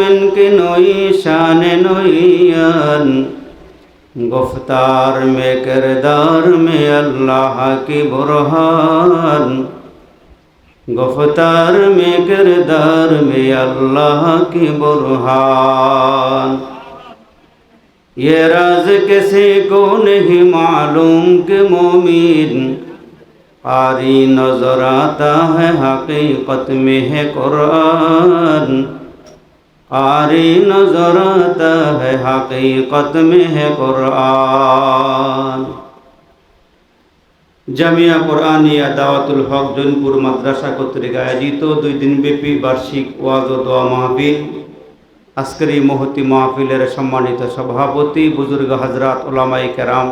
মোমেনকে নই শানে নইয়ান গফতার মে কিরদার মে আল্লাহ কি বুরহান গফতার মে কিরদার মে আল্লাহ কি বুরহান یہ راز کسی کو نہیں معلوم کہ مومین قاری نظر آتا ہے حقیقت میں ہے قرآن آری نظرت ہے حقیقت میں ہے قرآن জামিয়া কোরআনিয়া দাওয়াতুল হক জৈনপুর মাদ্রাসা কর্তৃক আয়োজিত দুই দিনব্যাপী বার্ষিক ওয়াজ ও দোয়া মাহবিল আজকের এই মহতি মাহফিলের সম্মানিত সভাপতি বুজুর্গ হজরাত ওলামাই কেরাম,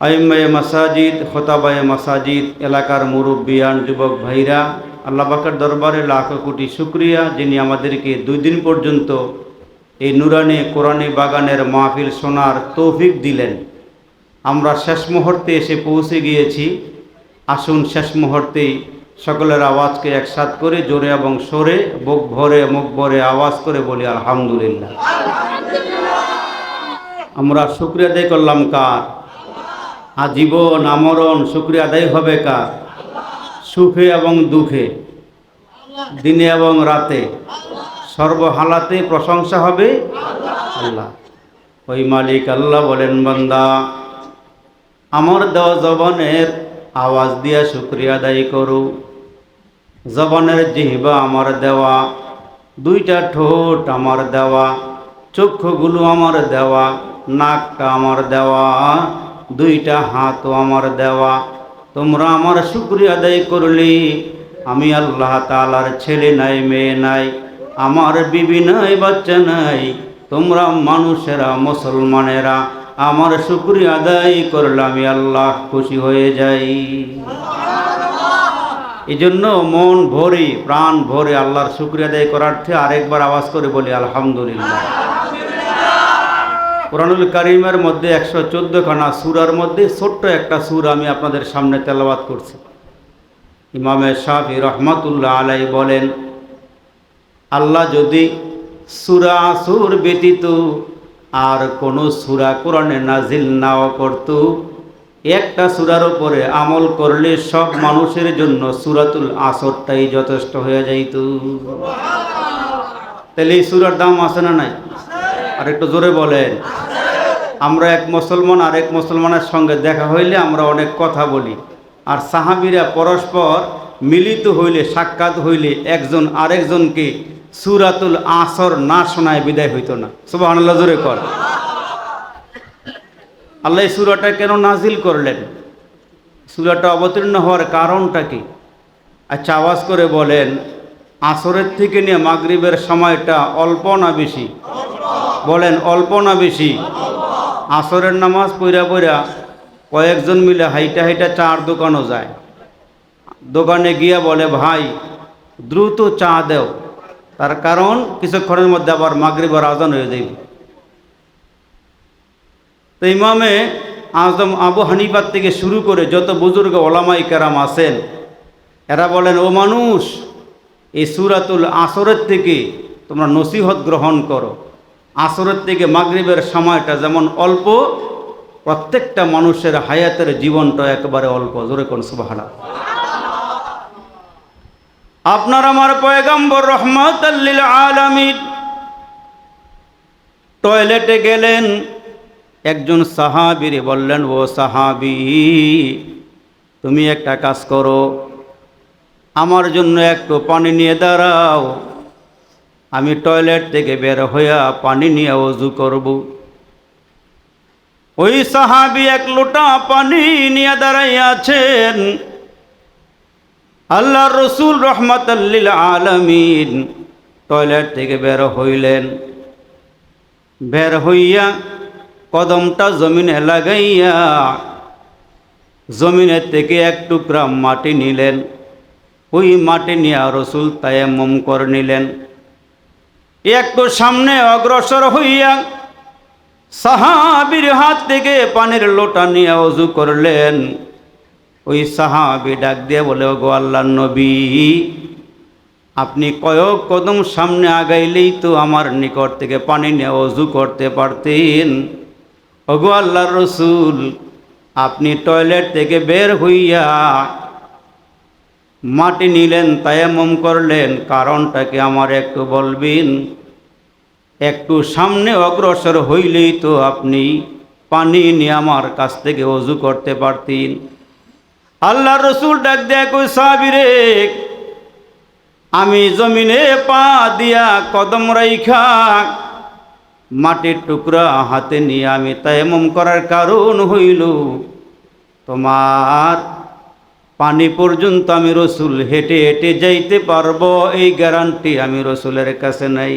আইম্মায় মাসাজিদ, খোতাবায় মাসাজিদ, এলাকার মুরব্বিয়ান যুবক ভাইরা আল্লাহ পাকের দরবারে লাখ কোটি শুক্রিয়া, যিনি আমাদেরকে দুই দিন পর্যন্ত এই নুরানি, কোরআনী, বাগানের মাহফিল সোনার তৌফিক দিলেন। আমরা শেষ মুহূর্তে এসে পৌঁছে গিয়েছি। আসুন শেষ মুহূর্তেই সকলের আওয়াজকে একসাথ করে জোরে এবং সরে, বুক ভরে, মুখ ভরে আওয়াজ করে বলি, আলহামদুলিল্লাহ। আমরা শুক্রিয়া আদায় করলাম কার? আজীবন আমরণ শুক্রিয়া আদায় হবে কার? সুখে এবং দুঃখে, দিনে এবং রাতে সর্বহালাতে প্রশংসা হবে আল্লাহ। ওই মালিক আল্লাহ বলেন, বান্দা, আমার দেওয়া জবানের আওয়াজ দিয়া শুক্রিয়া আদায় করু। জবানের জিহবা আমার দেওয়া, দুইটা ঠোঁট আমার দেওয়া, চক্ষুগুলো আমার দেওয়া, নাকটা আমার দেওয়া, দুইটা হাতও আমার দেওয়া তোমরা আমার শুক্রিয়া আদায় করলে। আমি আল্লাহ তালার ছেলে নাই, মেয়ে নাই, আমার বিবি নাই, বাচ্চা নাই। তোমরা মানুষেরা, মুসলমানেরা আমার শুক্রিয়া আদায় করলে আমি আল্লাহ খুশি হয়ে যাই। এই জন্য মন ভরে, প্রাণ ভরে আল্লাহর শুক্রিয়া আদায় করার থেকে আরেকবার আওয়াজ করে বলি, আলহামদুলিল্লাহ। কোরআনুল করিমের মধ্যে একশো চোদ্দখানা সুরার মধ্যে ছোট্ট একটা সুর আমি আপনাদের সামনে তেলাবাত করছি। ইমামে শাহি রহমতুল্লাহ আলাই বলেন, আল্লাহ যদি সুরা সুর ব্যতীত আর কোনো সুরা কোরআনে নাজিল নাও করত, একটা সুরার উপরে আমল করলে সব মানুষের জন্য সুরাতুল আসরটাই যথেষ্ট হয়ে যাইত। তাহলে এই সুরার দাম আছে না নাই? আর একটু জোরে বলেন। আমরা এক মুসলমান আর এক মুসলমানের সঙ্গে দেখা হইলে আমরা অনেক কথা বলি। আর সাহাবিরা পরস্পর মিলিত হইলে, সাক্ষাৎ হইলে একজন আরেকজনকে সুরাতুল আসর না শোনায় বিদায় হইতো না। সুবাহ জোরে কর। আল্লাহ সুরাটা কেন নাজিল করলেন? সুরাটা অবতীর্ণ হওয়ার কারণটা কি? আচ্ছা আওয়াজ করে বলেন, আসরের থেকে নিয়ে মাগরিবের সময়টা অল্প না বেশি? বলেন, অল্প না বেশি? আসরের নামাজ পইরা পইরা কয়েকজন মিলে হাইটা হাইটা চার দোকানও যায়। দোকানে গিয়া বলে, ভাই, দ্রুত চা দেও। তার কারণ, কিছুক্ষণের মধ্যে আবার মাগরিবার আজান হয়ে যাইব। তো ইমামে আজম আবু হানিফার থেকে শুরু করে যত বুজুর্গ ওলামাই কেরাম আছেন, এরা বলেন, ও মানুষ, এই সুরাতুল আসরের থেকে তোমরা নসিহত গ্রহণ করো। আসরের থেকে মাগরিবের সময়টা যেমন অল্প, প্রত্যেকটা মানুষের হায়াতের জীবনটা একেবারে অল্প। জোরে কোন সুবাহানা আপনার আমার পয়গম্বর রহমত আলমিন টয়লেটে গেলেন, একজন সাহাবিরে বললেন, ও সাহাবি, তুমি একটা কাজ করো, আমার জন্য একটু পানি নিয়ে দাঁড়াও। আমি টয়লেট থেকে বের হইয়া পানি নিয়ে অজু করব। ওই সাহাবি এক লোটা পানি নিয়ে দাঁড়াইয়াছেন। আল্লাহ রসুল রহমতাল্লিল আলমিন টয়লেট থেকে বের হইলেন। বের হইয়া কদমটা জমিনে লাগাইয়া জমিনের থেকে এক টুকরা মাটি নিলেন। ওই মাটি নিয়ে রসুল তায়াম্মম করে নিলেন। একটু সামনে অগ্রসর হইয়া সাহাবির হাত থেকে পানির লোটা নিয়ে অজু করলেন। ওই সাহাবি ডাক দিয়ে বলে গো আল্লাহ নবী, আপনি কয়েক কদম সামনে আগাইলেই তো আমার নিকট থেকে পানি নিয়ে অজু করতে পারতেন। ওগো আল্লাহর রসুল, আপনি টয়লেট থেকে বের হইয়া মাটি নিলেন তায়ামম করলেন কারণটাকে আমার একটু বলবেন? একটু সামনে অগ্রসর হইলেই তো আপনি পানি নিয়ে আমার কাছ থেকে অজু করতে পারতেন। আল্লাহ রসুল ডাক দেখো সাবিরে আমি জমিনে পা দিয়া কদম রাইখা, মাটির টুকরা হাতে নিয়ে আমি তায়ামম করার কারণ হইল তোমার পানি পর্যন্ত আমি রসুল হেঁটে হেঁটে যাইতে পারব, এই গ্যারান্টি আমি রসুলের কাছে নাই।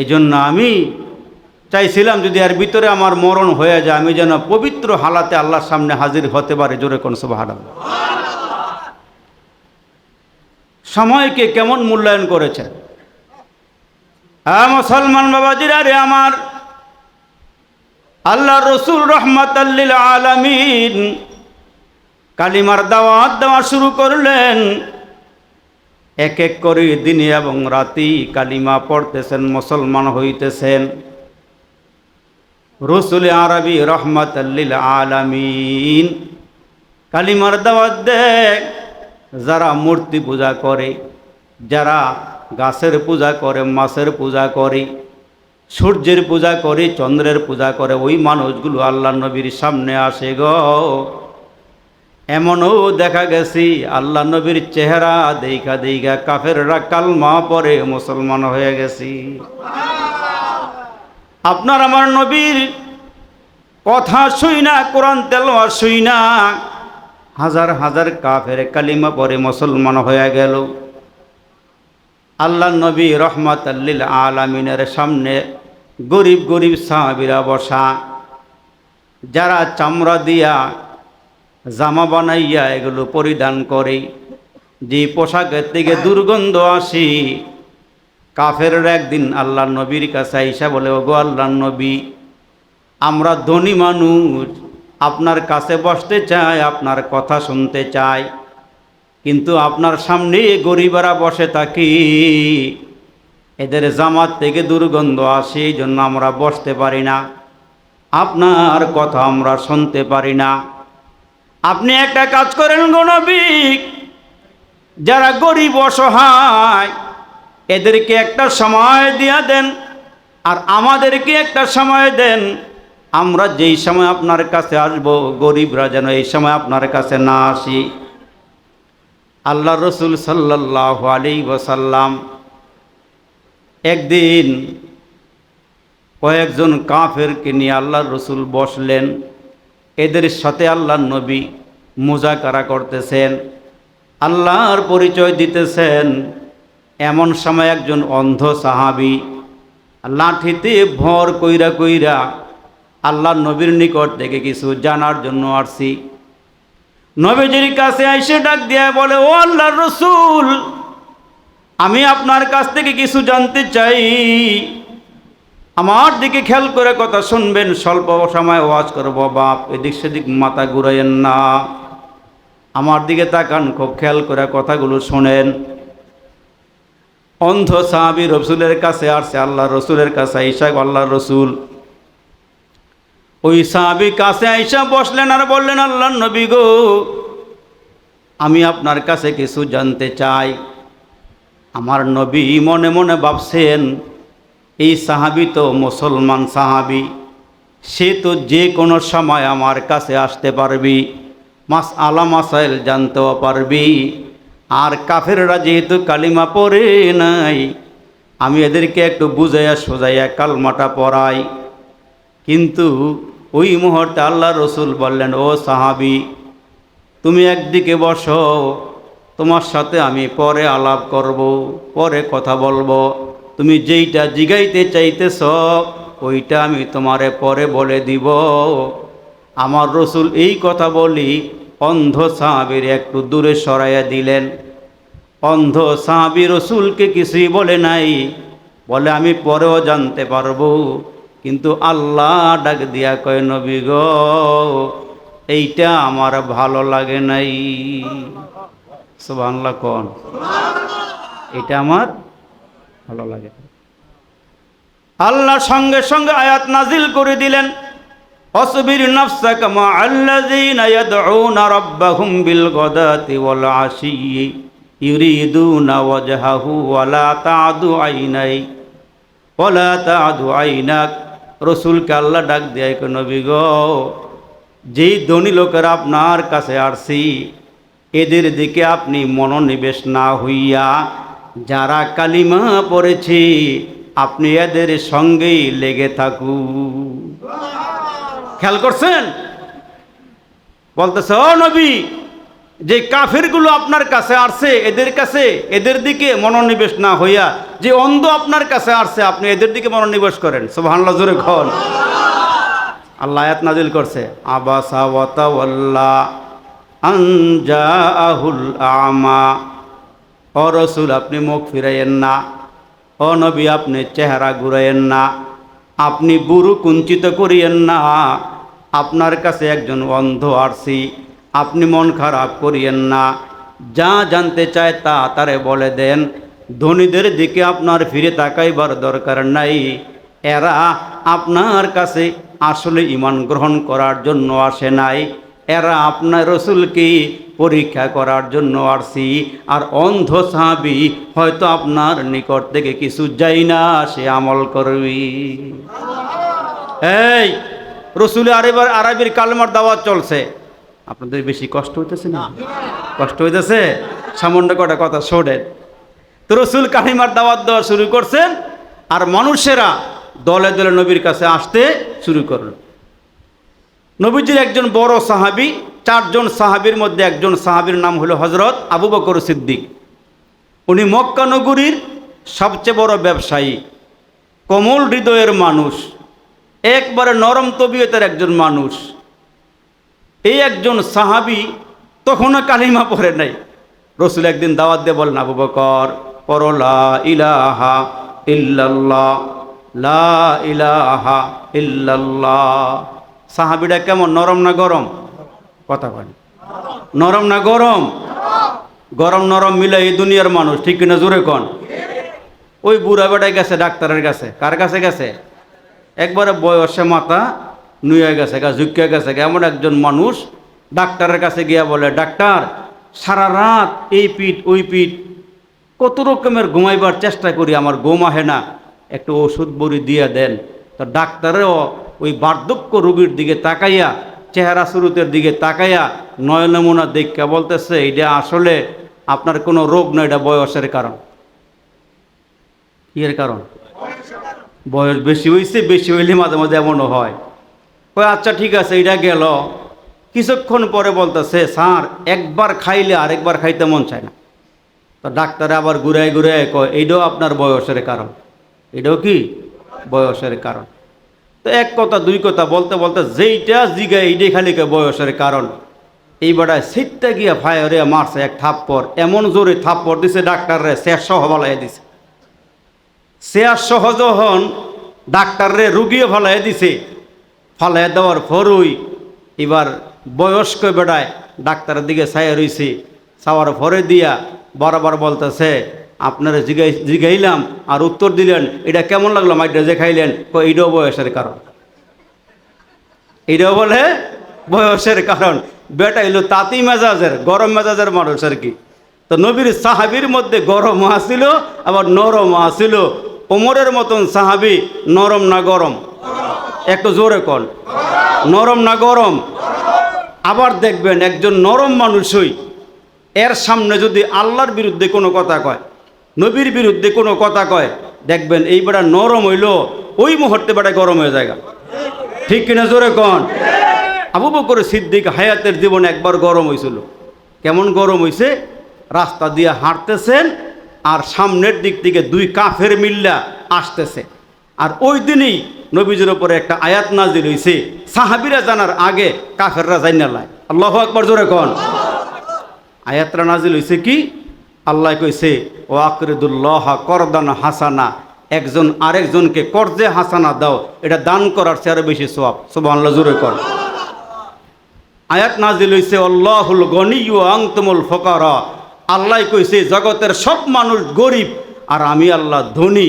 এই জন্য আমি চাইছিলাম যদি আর ভিতরে আমার মরণ হয়ে যায়, আমি যেন পবিত্র হালাতে আল্লাহর সামনে হাজির হতে পারে, জোরে কোন সবাহারা সময়কে কেমন মূল্যায়ন করেছে হ্যাঁ মুসলমান বাবাজির আরে আমার আল্লাহ রসুল রহমত আলমিন কালিমার দাওয়াত দেওয়া শুরু করলেন। এক এক করে দিনে এবং রাতি কালিমা পড়তেছেন, মুসলমান হইতেছেন। রসুল আরবি রহমত আলমিন কালিমার দাওয়াত দেখ যারা মূর্তি পূজা করে, যারা গাছের পূজা করে, মাছের পূজা করে সূর্যের পূজা করে, চন্দ্রের পূজা করে, ওই মানুষগুলো আল্লাহ নবীর সামনে আসে গ। এমনও দেখা গেছি আল্লাহ নবীর চেহারা দেখা দেখা কাফেররা কালমা পরে মুসলমান হয়ে গেছি। আপনার আমার নবীর কথা শুই না, কোরআন তেলোয়া শুই না। হাজার হাজার কাফের কালিমা পরে মুসলমান হয়ে গেল। আল্লাহ নবী রহমত আল্লিল আলমিনের সামনে গরিব গরিব সাহাবিরা বসা, যারা চামড়া দিয়া জামা বানাইয়া এগুলো পরিধান করে, যে পোশাকের থেকে দুর্গন্ধ আসি কাফের একদিন আল্লাহ নবীর কাছে আইসা বলে, ওগো আল্লাহ নবী, আমরা ধনী মানুষ, আপনার কাছে বসতে চাই, আপনার কথা শুনতে চাই। কিন্তু আপনার সামনে গরিবেরা বসে থাকি। এদের জামাত থেকে দুর্গন্ধ আসে, এই জন্য আমরা বসতে পারি না। আপনার কথা আমরা শুনতে পারি না। আপনি একটা কাজ করেন গণবিক যারা গরিব অসহায়, এদেরকে একটা সময় দিয়া দেন আর আমাদেরকে একটা সময় দেন। আমরা যেই সময় আপনার কাছে আসব, গরিবরা যেন এই সময় আপনার কাছে না আসি। আল্লাহ রসুল সাল্লাহ আলী ওসাল্লাম একদিন কয়েকজন কাফেরকে নিয়ে আল্লাহ রসুল বসলেন। এদের সাথে আল্লাহ নবী মোজাকারা করতেছেন। আল্লাহর পরিচয় দিতেছেন। এমন সময় একজন অন্ধ সাহাবি লাঠিতে ভর কইরা কইরা আল্লাহ নবীর নিকট থেকে কিছু জানার জন্য আসছি নবীজির কাছে এসে ডাক দিয়ে বলে, ও আল্লাহ রসুল, আমি আপনার কাছ থেকে কিছু জানতে চাই। আমার দিকে খেয়াল করে কথা শুনবেন, স্বল্প সময় ওয়াজ করব, বাপ, এদিক সেদিক মাথা ঘুরাইয়েন না। আমার দিকে তাকান, খুব খেয়াল করে কথাগুলো শোনেন। অন্ধ সাহাবি রসুলের কাছে আসছে আল্লাহ রসুলের কাছে ঈশা আল্লাহ রসুল ওই সাহাবি কাছে আইসা বসলেন আর বললেন, আল্লাহ নবী গো, আমি আপনার কাছে কিছু জানতে চাই। আমার নবী মনে মনে ভাবছেন, এই সাহাবি তো মুসলমান সাহাবি, সে তো যে কোনো সময় আমার কাছে আসতে পারবি, মাস আলা মাসাইল জানতেও পারবি। আর কাফেররা যেহেতু কালিমা পড়ে নাই, আমি এদেরকে একটু বুঝাইয়া সোজাইয়া কালমাটা পড়াই। কিন্তু ওই মুহূর্তে আল্লাহ রসুল বললেন, ও সাহাবি, তুমি একদিকে বসো, তোমার সাথে আমি পরে আলাপ করব, পরে কথা বলব। তুমি যেইটা জিগাইতে চাইতেছ, ওইটা আমি তোমারে পরে বলে দিব। আমার রসুল এই কথা বলি, অন্ধ সাহাবির একটু দূরে সরাইয়া দিলেন। অন্ধ সাহাবি রসুলকে কিছুই বলে নাই, বলে, আমি পরেও জানতে পারব। কিন্তু আল্লাহ ডাক দিয়া কয়, নবী গো, এইটা আমার ভালো লাগে নাই। সুবহানাল্লাহ কন? এটা আমার ভালো লাগে আল্লাহ সঙ্গে সঙ্গে আয়াত নাজিল করে দিলেন, অসবির নাফসাকা মা আল্লাযীনা ইয়াদউনা রাব্বাহুম বিল গাদাতি ওয়াল আশি ইউরিদুনা ওয়াজহাহু ওয়ালা তা'দু আইনাই, ওয়ালা তা'দু আইনাক রসুলকে আল্লাহ ডাক দেয় নবী গো, যেই ধনী লোকেরা আপনার কাছে আসছি, এদের দিকে আপনি মনোনিবেশ না হইয়া, যারা কালিমা পড়েছে, আপনি এদের সঙ্গেই লেগে থাকুন। খেয়াল করছেন? বলতেছে, ও নবী যে কাফেরগুলো আপনার কাছে আসছে, এদের কাছে, এদের দিকে মনোনিবেশ না হইয়া যে অন্ধ আপনার কাছে আসছে, আপনি এদের দিকে মনোনিবেশ করেন। সুবহানাল্লাহ, জোরে খন আল্লাহ আয়াত নাজিল করছে, আবাসা আমা। ও রসুল, আপনি মুখ ফিরাইয়েন না। ও নবী, আপনি চেহারা ঘুরাইয়েন না। আপনি বুরু কুঞ্চিত করিয়েন না। আপনার কাছে একজন অন্ধ আরসি। আপনি মন খারাপ করিয়েন না। যা জানতে চায় তা তারে বলে দেন। ধনীদের দিকে আপনার ফিরে তাকাইবার দরকার নাই। এরা আপনার কাছে আসলে ইমান গ্রহণ করার জন্য আসে নাই। এরা আপনার রসুলকে পরীক্ষা করার জন্য আসছি আর অন্ধ সাহাবি হয়তো আপনার নিকট থেকে কিছু যাই না, সে আমল করবি। এই রসুল আরবার আরবির কালমার দাওয়াত চলছে। আপনাদের বেশি কষ্ট হইতেছে না? কষ্ট হইতেছে? সামান্য কটা কথা শোনেন। তো রসুল কালিমার দাওয়াত দেওয়া শুরু করছেন আর মানুষেরা দলে দলে নবীর কাছে আসতে শুরু করল নবীজির একজন বড় সাহাবি, চারজন সাহাবির মধ্যে একজন সাহাবির নাম হলো হজরত আবু বকর সিদ্দিক। উনি মক্কা নগরীর সবচেয়ে বড় ব্যবসায়ী, কোমল হৃদয়ের মানুষ, একবারে নরম তবিয়তের একজন মানুষ। এই একজন সাহাবি তখনও কালিমা পড়ে নাই। রসুল একদিন দাওয়াত দিয়ে বলেন, আবু বকর পরলা ইলাহা ইল্লাল্লাহ, লা ইলাহা ইল্লাল্লাহ। সাহাবিটা কেমন, নরম না গরম? কথা বলেন। নরম না গরম? গরম নরম মিলে এই দুনিয়ার মানুষ, ঠিক কিনা জোরে কন? ওই বুড়া বেটায় গেছে ডাক্তারের কাছে। কার কাছে গেছে? একবারে বয়সে মাথা নুয়ে গেছে গা, ঝুঁকে গেছে গা। এমন একজন মানুষ ডাক্তারের কাছে গিয়া বলে, ডাক্তার, সারা রাত এই পিঠ, ওই পিঠ, কত রকমের ঘুমাইবার চেষ্টা করি, আমার ঘুম আহে না। একটু ওষুধ বড়ি দিয়ে দেন। তো ডাক্তারও ওই বার্ধক্য রোগীর দিকে তাকাইয়া, চেহারা সুরুতের দিকে তাকাইয়া নয় নমুনা দেখা বলতেছে এটা আসলে আপনার কোনো রোগ নয়, এটা বয়সের কারণ। এর কারণ? বয়স বেশি হয়েছে বেশি হইলে মাঝে মাঝে এমনও হয়। কয় আচ্ছা ঠিক আছে এটা গেল। কিছুক্ষণ পরে বলতেছে, স্যার, একবার খাইলে আরেকবার খাইতে মন চায় না। তো ডাক্তারে আবার ঘুরায় ঘুরায় কয়, এইটাও আপনার বয়সের কারণ। এটাও কি বয়সের কারণ? তো এক কথা, দুই কথা বলতে বলতে যেইটা জিগায়, এইটাই খালি বয়সের কারণ। এই বেড়ায় সিটটা গিয়া ফায়ারে মারছে এক থাপ্পড়, এমন জোরে থাপ্পড় দিছে ডাক্তাররে, শেষ সহ বলাই দিছে। শেয়ার সহজ হন ডাক্তাররে রুগিয়ে ফলাই দিছে ফলাই দেওয়ার পরই এবার বয়স্ক বেড়ায় ডাক্তারের দিকে ছায়া রইছে। চাওয়ার পরে দিয়া বরাবর বলতেছে, আপনারা জিগাই, জিগাইলাম আর উত্তর দিলেন, এটা কেমন লাগল মাইটা যে খাইলেন এইটাও বয়সের কারণ। এইটাও বলে, বয়সের কারণ। বেটা এলো তাঁতি মেজাজের, গরম মেজাজের মানুষ আর কি। তো নবীর সাহাবির মধ্যে গরম আসিল আবার নরম আসিল ওমরের মতন সাহাবি নরম না গরম? একটু জোরে কন। নরম না গরম? আবার দেখবেন একজন নরম মানুষই এর সামনে যদি আল্লাহর বিরুদ্ধে কোনো কথা কয়, নবীর বিরুদ্ধে কোনো কথা কয়, দেখবেন এই বেড়া নরম হইল, ওই মুহূর্তে বেড়া গরম হয়ে যায় ঠিক কিনা জোরে কন? আবু বকর সিদ্দিক হায়াতের জীবনে একবার গরম হয়েছিল কেমন গরম হয়েছে রাস্তা দিয়ে হাঁটতেছেন আর সামনের দিক থেকে দুই কাফের মিল্লা আসতেছে। আর ওই দিনই নবীজির ওপরে একটা আয়াত নাজিল হয়েছে সাহাবিরা জানার আগে কাফেররা জানিয়ে লাই। আল্লাহ আকবর জোরে কন। আয়াতরা নাজিল হয়েছে কি? আল্লাহ কইছে, ও আকরিদুল্লাহ করদান হাসানা। একজন আরেকজনকে কর্জে হাসানা দাও। এটা দান করার চেয়ে আরও বেশি সব আল্লাহ জোরে কর আয়াত নাজিল হইছে, আল্লাহুল গনিয়ু আংতুমুল ফকারা। আল্লাহ কইছে, জগতের সব মানুষ গরিব, আর আমি আল্লাহ ধনী।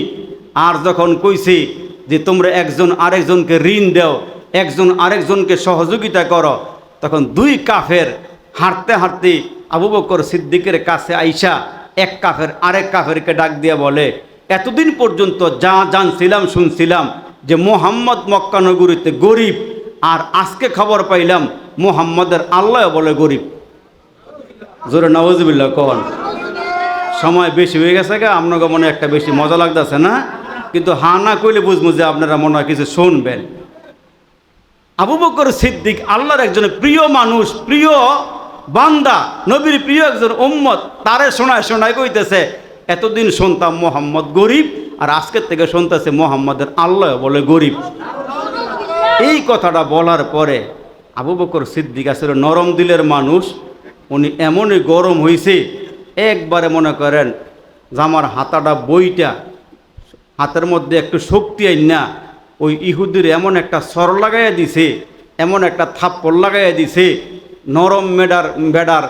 আর যখন কইছে যে তোমরা একজন আরেকজনকে ঋণ দাও, একজন আরেকজনকে সহযোগিতা করো, তখন দুই কাফের হাঁটতে হাঁটতে আবু বকর সিদ্দিকের কাছে আইসা এক কাফের আরেক কাফেরকে ডাক দিয়ে বলে, এতদিন পর্যন্ত যা জানছিলাম, শুনছিলাম যে মোহাম্মদ মক্কানগরীতে গরিব, আর আজকে খবর পাইলাম মোহাম্মদের আল্লাহ বলে গরিব। জোরে নওয়াজবিল্লা কন। সময় বেশি হয়ে গেছে গা, আপনাকে মনে একটা বেশি মজা লাগতেছে না? কিন্তু হা না কইলে বুঝব যে আপনারা মনে হয় কিছু শুনবেন। আবু বকর সিদ্দিক আল্লাহর একজন প্রিয় মানুষ, প্রিয় বান্দা, নবীর প্রিয় একজন উম্মত, তারে শোনায় শোনায় কইতেছে, এতদিন শুনতাম মোহাম্মদ গরিব, আর আজকের থেকে শুনতেছে মোহাম্মদের আল্লাহ বলে গরিব। এই কথাটা বলার পরে আবু বকর সিদ্দিক আসলে নরম দিলের মানুষ, উনি এমনই গরম হয়েছে একবারে মনে করেন যে আমার হাতাটা বইটা হাতের মধ্যে একটু শক্তি আইন না ওই ইহুদির এমন একটা সর লাগাইয়া দিছে, এমন একটা থাপ্পড় লাগাইয়া দিছে, নরম মেডার বেডার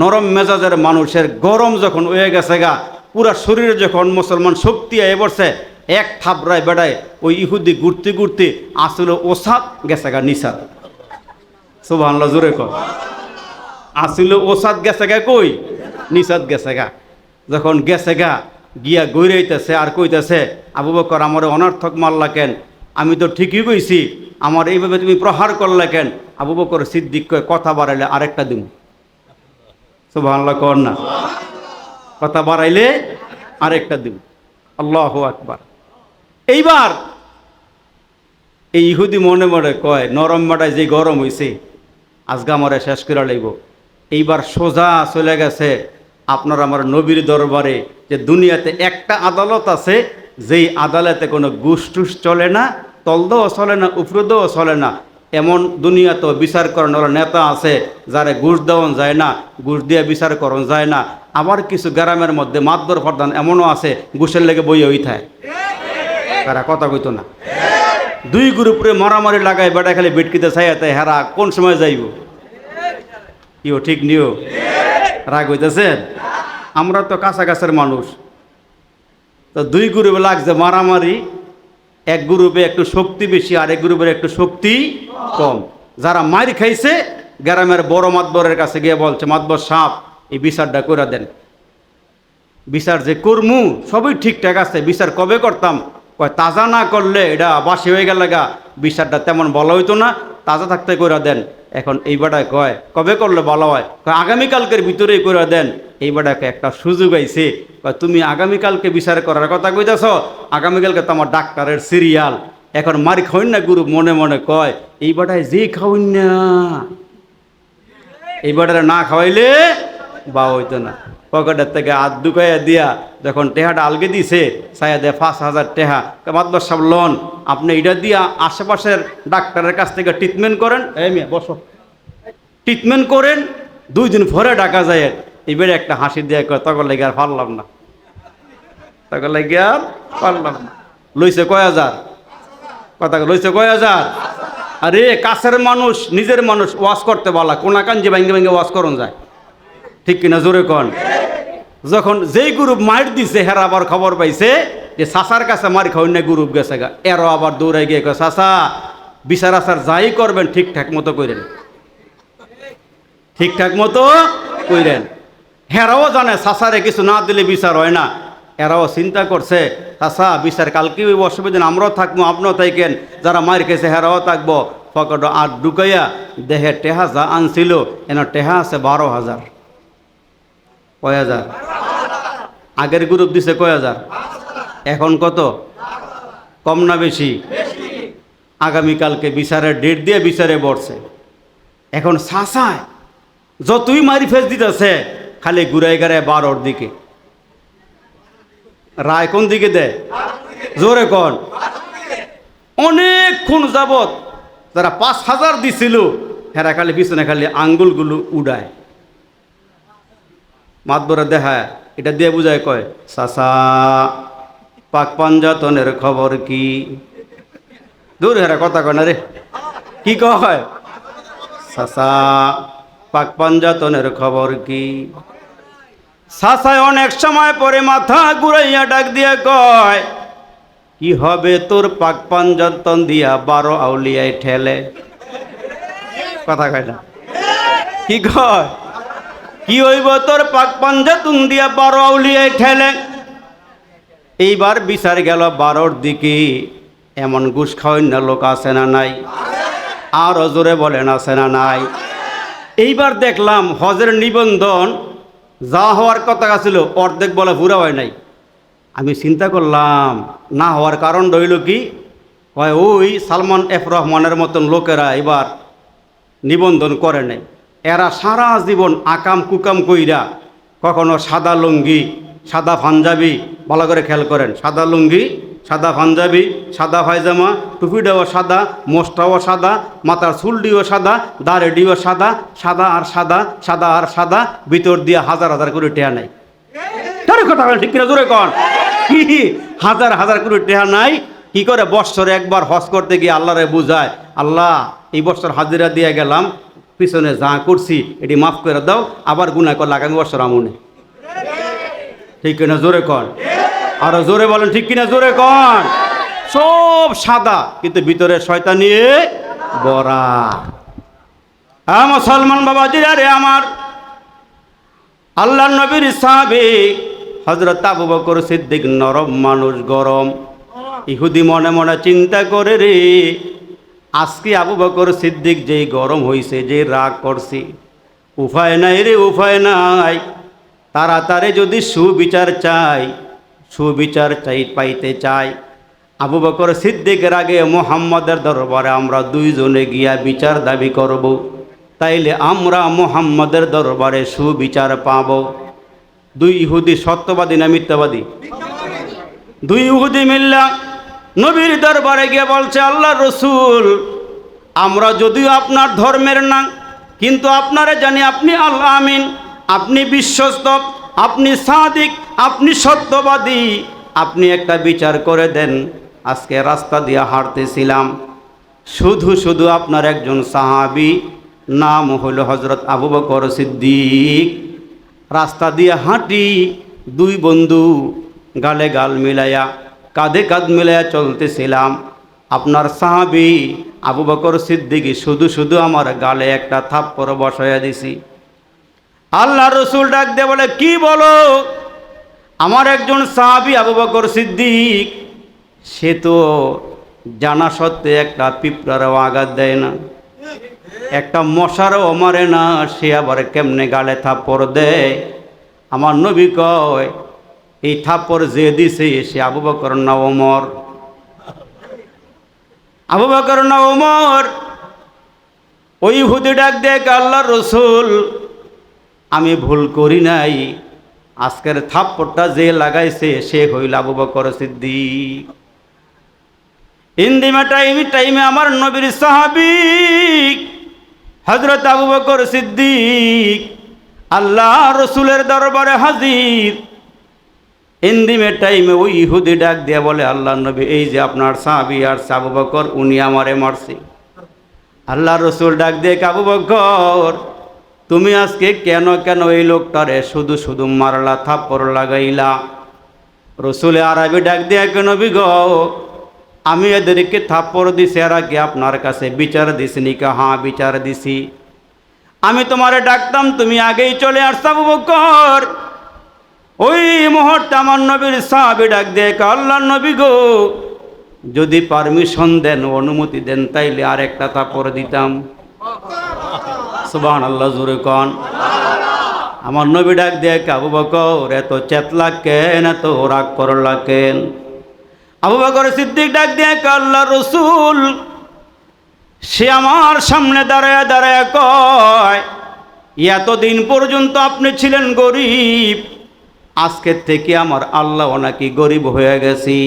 নরম মেজাজের মানুষের গরম যখন হয়ে গেছে গা, পুরা শরীরে যখন মুসলমান শক্তি আয়ে পড়ছে এক থাপড়ায় বেড়ায়, ওই ইহুদি ঘুরতে ঘুরতে আসলে ওসাদ গেছে গা নিসাদ। সুবহানাল্লাহ, জোরে কর। আসলে ওসাদ গেছে গা কই? নিসাদ গেছে গা। যখন গেছে গা, গিয়া গৈরাইতেছে আর কইতেছে আবু বকর আমার অনর্থক মারলা কেন? আমি তো ঠিকই কইছি, আমার এইভাবে তুমি প্রহার করলে কেন? আবু বকর সিদ্দিক কথা বাড়াইলে আরেকটা দিন সুবহানাল্লাহ কর না। কথা বাড়াইলে আরেকটা দিন আল্লাহ আকবার। এইবার এই ইহুদি মনে মনে কয়, নরম মাটায় যে গরম হইছে, আজকে আমারে শেষ করে লাইব। এইবার সোজা চলে গেছে, আপনার আমার নবীর দরবারে, যে দুনিয়াতে একটা আদালত আছে যেই আদালতে কোনো ঘুষ টুস চলে না, তলদেও চলে না উপরদেও চলে না, এমন দুনিয়াতেও বিচার করানোর নেতা আছে, যারে ঘুষ দেওয়ান যায় না ঘুষ দিয়ে বিচার করন যায় না। আবার কিছু গ্রামের মধ্যে মাতবর প্রধান এমনও আছে ঘুষের লেগে বই হই থাকে তারা কথা কইতো না? দুই গ্রুপরে মারামারি লাগাই বেটা খালি বেটকিতে চাইয়াতে হেরা কোন সময় যাইব? ইও ঠিক নিও। রাগ হইতেছেন আমরা তো কাছাকাছের মানুষ। তো দুই গ্রুপে লাগছে মারামারি, এক গ্রুপে একটু শক্তি বেশি আর এক গ্রুপের একটু শক্তি কম। যারা মার খাইছে, গ্রামের বড় মাতবরের কাছে গিয়ে বলছে, মাতবর সাপ, এই বিচারটা করে দেন। বিচার যে করমু, সবই ঠিকঠাক আছে, বিচার কবে করতাম? কয়, তাজা না করলে এটা বাসি হয়ে গেলে গা, বিচারটা তেমন বলা হইতো না, তাজা থাকতে করে দেন। এখন এই বেটায় কয়, কবে করলে ভালো হয়? আগামীকালকের ভিতরেই করে দেন। এই বেটাকে একটা সুযোগ আইছে। তুমি আগামীকালকে বিচার করার কথা কইতেছ? আগামীকালকে তোমার ডাক্তারের সিরিয়াল এখন মার খাওয়ন না গুরু, মনে মনে কয়, এই বেটায় যে খাওয়াই না। এই না খাওয়াইলে বা হইতো না। পকেটের থেকে হাত দুকাইয়া দিয়া যখন টেহাটা আলগে দিছে সায়া দেয় পাঁচ হাজার টেহা। মাতবার সব লোন আপনি এটা দিয়া আশেপাশের ডাক্তারের কাছ থেকে ট্রিটমেন্ট করেন? এই মেয়ে বসো। ট্রিটমেন্ট করেন দুই দিন পরে ডাকা যায়। এবারে একটা হাসি দিয়ে কয় তখন লেগে আর পারলাম না। তখন লেগে আর পারলাম না। লইছে কয় হাজার? কথা লইছে কয় হাজার? আরে কাছের মানুষ নিজের মানুষ ওয়াশ করতে বলা। কোনা কান যে ভাঙ্গে ভাঙ্গে ওয়াশ করন যায়। ঠিক কিনা জোরে কন? যখন যেই গ্রুপ মার দিছে, হেরা আবার খবর পাইছে যে সাসার কাছে মার খাওয়াই না গ্রুপ গেছে গা। এরও আবার দৌড়াই গিয়ে সাসা, বিচার আচার যাই করবেন, ঠিকঠাক মতো করেন ঠিকঠাক মতো কইরেন। হেরাও জানে সাসারে কিছু না দিলে বিচার হয় না। এরাও চিন্তা করছে চাষা বিচার কালকে ওই অসুবিধা আমরাও থাকব, আপনিও থাকেন যারা মার খেয়েছে, হেরাও থাকব। পকেট আর ঢুকাইয়া দেহে টেহা যা আনছিল, এন টেহা আছে বারো হাজার। কয় হাজার? আগের গ্রুপ দিছে কয় হাজার? এখন কত? কম না বেশি? আগামীকালকে বিচারের ডেট দিয়ে বিচারে বসছে। এখন সাসায় যতই মারি ফেস দিতেছে, খালি ঘুরাই গাড়ায় বারোর দিকে। রায় কোন দিকে দেয়? জোরে কন? অনেকক্ষণ যাবত যারা পাঁচ হাজার দিছিল, হেরা খালি পিছনে খালি আঙ্গুলগুলো উড়ায়। মাতবরে দেখায় এটা দিয়ে বুঝায় কয়, সাসা, পাক পাঞ্জাতনের খবর কি? দূর হেরা কথা কয় না রে। কি কয়? সাসা, পাক পাঞ্জাতনের খবর কি? সাসায় অনেক সময় পরে মাথা ঘুরাইয়া ডাক দিয়ে কয়, কি হবে তোর পাক পাঞ্জতন দিয়া বারো আউলিয়ায় ঠেলে? কথা কয় না। কি কয়? কি হইব তোর পাক পাঞ্জাতুন দিয়া বারো আউলিয়ায় ঠেলে? এইবার বিচার গেল বারোর দিকে। এমন ঘুষ খাওয়ান্য লোক আছে না নাই? আর জোরে বলেন আছে না নাই? এইবার দেখলাম হজের নিবন্ধন যা হওয়ার কথা ছিল অর্ধেক বলে পুরা হয় নাই। আমি চিন্তা করলাম, না হওয়ার কারণ রইল কি? হয় ওই সালমান এফ রহমানের মতন লোকেরা এবার নিবন্ধন করে নাই। এরা সারা জীবন আকাম কুকাম কইরা কখনো সাদা লুঙ্গি, সাদা পাঞ্জাবি, ভালো করে খেয়াল করেন, সাদা লুঙ্গি, সাদা পাঞ্জাবি, সাদা পায়জামা, টুপিটাও সাদা, মোষটাও সাদা, মাথার চুলডিও সাদা দাড়িডিও সাদা সাদা আর সাদা সাদা আর সাদা, ভিতর দিয়ে হাজার হাজার করে টেয়া নাই। তার কথা ঠিক কিনা? জোরে কন। হাজার হাজার করে টেহা নাই। কি করে বৎসরে একবার হজ করতে গিয়ে আল্লাহরে বুঝায়? আল্লাহ, এই বছর হাজিরা দিয়ে গেলাম পিছনে যা করছি, এটি মাফ করে দাও, আবার গুণা করলে আগামী বছর আমনে। ঠিক কিনা? জোরে কন। আরও জোরে বলেন, ঠিক কিনা? জোরে কন। সব সাদা, কিন্তু ভিতরে শয়তান নিয়ে বড়া। হ্যাঁ মুসলমান বাবাজিরা রে আমার। আল্লাহ নবীর সাহাবে হজরত আবু বকর সিদ্দিক, নরম মানুষ, গরম। ইহুদি মনে মনে চিন্তা করে রে আজকে আবু বকর সিদ্দিক যেই গরম হইছে যে রাগ করছি, উপায় নাই রে, উপায় নাই। তাড়াতাড়ি যদি সুবিচার চাই সুবিচার চাই, পাইতে চাই। আবু বকর সিদ্দিকের আগে মোহাম্মদের দরবারে আমরা দুইজনে গিয়া বিচার দাবি করব। তাইলে আমরা মোহাম্মদের দরবারে সুবিচার পাব। দুই ইহুদি সত্যবাদী না মিথ্যাবাদী? দুই ইহুদি মিল্লা নবীর দরবারে গিয়ে বলছে আল্লাহ রসুল, আমরা যদিও আপনার ধর্মের না কিন্তু আপনারা জানি আপনি আল্লাহ আমিন, আপনি বিশ্বস্ত, আপনি সাদিক, আপনি সত্যবাদী। আপনি একটা বিচার করে দেন, আজকে রাস্তা দিয়ে হাঁটতেছিলাম। শুধু শুধু আপনার একজন সাহাবি, নাম হলো হজরত আবু বকর সিদ্দিক। রাস্তা দিয়ে হাঁটি, দুই বন্ধু গালে গাল মিলাইয়া কাঁধে কাঁধ মিলাইয়া চলতেছিলাম। আপনার সাহাবি আবু বকর সিদ্দিকি শুধু শুধু আমার গালে একটা থাপ্পড় বসাইয়া দিছি। আল্লাহ রসুল ডাক দিয়ে বলে, কি বলো? আমার একজন সাহাবি আবু বকর সিদ্দিক, সে তো জানা সত্ত্বে একটা পিঁপড়ারও আঘাত দেয় না। একটা মশারও মারে না, সে আবার কেমনে গালে থাপ্পড় দেয়? আমার নবী কয় এই থাপ্পড় যে দিছে সে আবু বকর না ওমর? আবু বকর না ওমর? ওই হুদি ডাক দেখ আল্লাহ রসুল, আমি ভুল করি নাই, আজকের থাপ্পড়টা যে লাগাইছে সে হইল আবু বকর সিদ্দিক। ইন্দিমা টাইমে টাইমে আমার নবীর সাহাবিক হজরত আবু বকর সিদ্দিক আল্লাহ রসুলের দরবারে হাজির। ইন্দিমে টাইমে ওই ইহুদি ডাক দিয়ে বলে, আল্লাহ নবী, এই যে আপনার সাহাবি আর সাবু বকর, উনি আমারে মারছে। আল্লাহ রসুল ডাক দিয়ে, আবু বকর, তুমি আজকে কেন কেন এই লোকটারে শুধু শুধু মারলা, থাপ্পড় লাগাইলা? রসুলে আরবি ডাক দিয়ে কেন বিগ আমি এদেরকে থাপ্পড় দিছি আর আগে আপনার কাছে বিচার দিছি নিকা? হ্যাঁ বিচার দিছি। আমি তোমারে ডাকতাম, তুমি আগেই চলে আসতা আবু বকর। ওই মুহূর্তে আমার নবীর সাহাবি ডাক দিয়ে আল্লাহ নবী গো। যদি পারমিশন দেন, অনুমতি দেন, তাইলে আর একটা থাপ্পড় দিতাম। সুবাহ আল্লাহ জুরে কন। আমার নবী ডাক দিয়ে আবু বকর, এত চেতলা কেন এত রাগ করলা কেন আবু বকর সিদ্দিক ডাক দিয়ে আল্লাহ রসুল, সে আমার সামনে দাঁড়ায় দাঁড়ায় কয়, এতদিন পর্যন্ত আপনি ছিলেন গরিব আজকের থেকে আমার আল্লাহ নাকি গরিব হয়ে গেছি।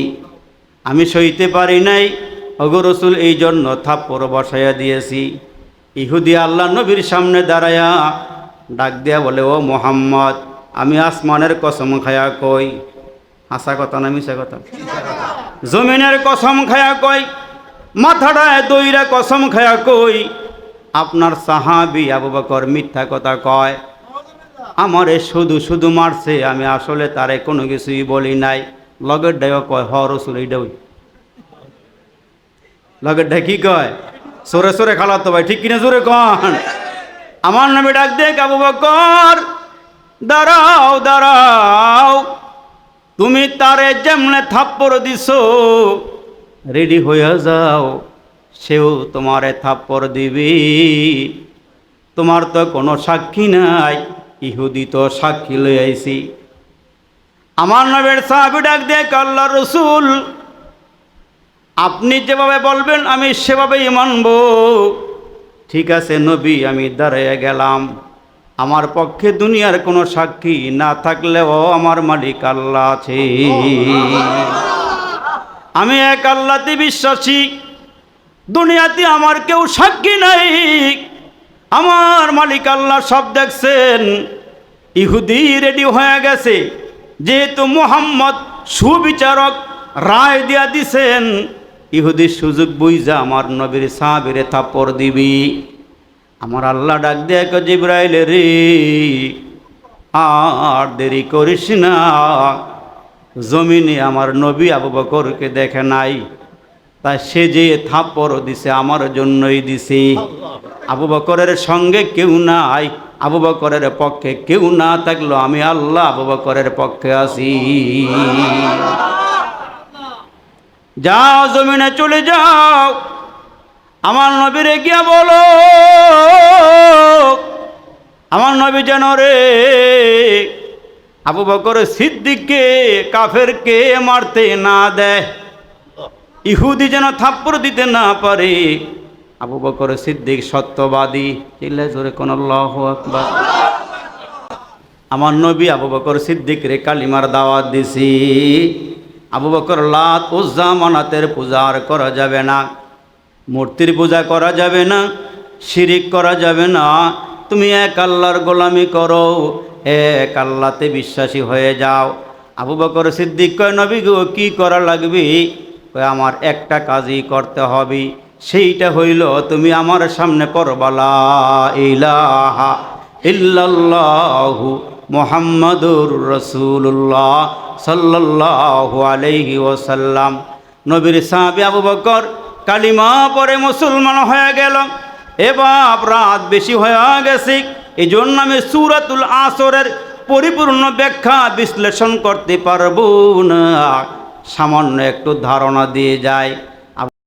আমি সইতে পারি নাই অগো রসুল এই জন্য থাপ্পড় বসাইয়া দিয়েছি। ইহুদি আল্লাহ নবীর সামনে দাঁড়ায়া ডাক দিয়া বলে, ও মোহাম্মদ, আমি আসমানের কসম খায়া কই? হাসা কথা না মিশা কথা? জমিনের কসম খায়া কই? মাথাটায় দইরা কসম খায়া কই? আপনার সাহাবি আবু বকর মিথ্যা কথা কয়। আমারে শুধু শুধু মারছে, আমি আসলে তারে কোনো কিছুই বলি নাই। লগের ডাইও কয়, হ রসুল এইটা ওই। লগের ডাই কি কয়, সরে সরে খালাতো ভাই, ঠিক কিনা জোরে কন? আমার নামে ডাক দে আবু বকর। দাঁড়াও দাঁড়াও। তুমি তারে যেমনে থাপ্পড় দিছ, রেডি হয়ে যাও। সেও তোমারে থাপ্পড় দিবি। তোমার তো কোনো সাক্ষী নাই। ইহুদি তো সাক্ষী লই আইছি। আমার নবের সাহাবি ডাক দিয়ে আল্লাহ রসুল, আপনি যেভাবে বলবেন আমি সেভাবেই মানব। ঠিক আছে নবী, আমি দাঁড়িয়ে গেলাম। আমার পক্ষে দুনিয়ার কোনো সাক্ষী না থাকলেও আমার মালিক আল্লাহ আছে। আমি এক আল্লাহতে বিশ্বাসী। দুনিয়াতে আমার কেউ সাক্ষী নাই। আমার মালিক আল্লাহ সব দেখছেন। ইহুদি রেডি হয়ে গেছে। যেহেতু মোহাম্মদ সুবিচারক রায় দিয়া দিছেন, ইহুদির সুযোগ বুঝা আমার নবীর সাহাবিরে থাপ্পড় দিবি। আমার আল্লাহ ডাক দেখ জিব্রাইল রে, আর দেরি করিস না। জমিনে আমার নবী আবু বকরকে দেখে নাই। তাই সে যে থাপ্পড় দিছে আমার জন্যই দিছে। আবু বকরের সঙ্গে কেউ নাই আবু বকরের পক্ষে কেউ না থাকল আমি আল্লাহ আবু বকরের পক্ষে আছি। যাও জমিনে চলে যাও আমার নবীরে গিয়া বলো। আমার নবী যেন রে আবু বকর সিদ্দিককে কাফেরকে মারতে না দেয়। ইহুদি যেন থাপ্পড় দিতে না পারে। আবু বকর সিদ্দিক সত্যবাদী। চিল্লা জোরে কোন আমার নবী আবু বকর সিদ্দিক রে কালিমার দাওয়াত দিছি। আবু বকর লাত উজ্জা মানাতের পূজা আর করা যাবে না। মূর্তির পূজা করা যাবে না। শিরিক করা যাবে না। তুমি এক আল্লাহর গোলামি করো। এক আল্লাহতে বিশ্বাসী হয়ে যাও। আবু বকর সিদ্দিক কয়, নবী গো, কী করা লাগবে? আমার একটা কাজই করতে হবে, সেইটা হইল তুমি আমার সামনে করবালা ইলাহা ইল্লাল্লাহু মোহাম্মদুর রসুল্লাহ সাল্লাল্লাহু আলাইহি ওসাল্লাম নবীর সাহাবি আবু বকর কালিমা পরে মুসলমান হয়ে গেল। এবার রাত বেশি হয়ে গেছে এই জন্য আমি সুরাতুল আসরের পরিপূর্ণ ব্যাখ্যা বিশ্লেষণ করতে পারব না। সামান্য একটু ধারণা দিয়ে যায়।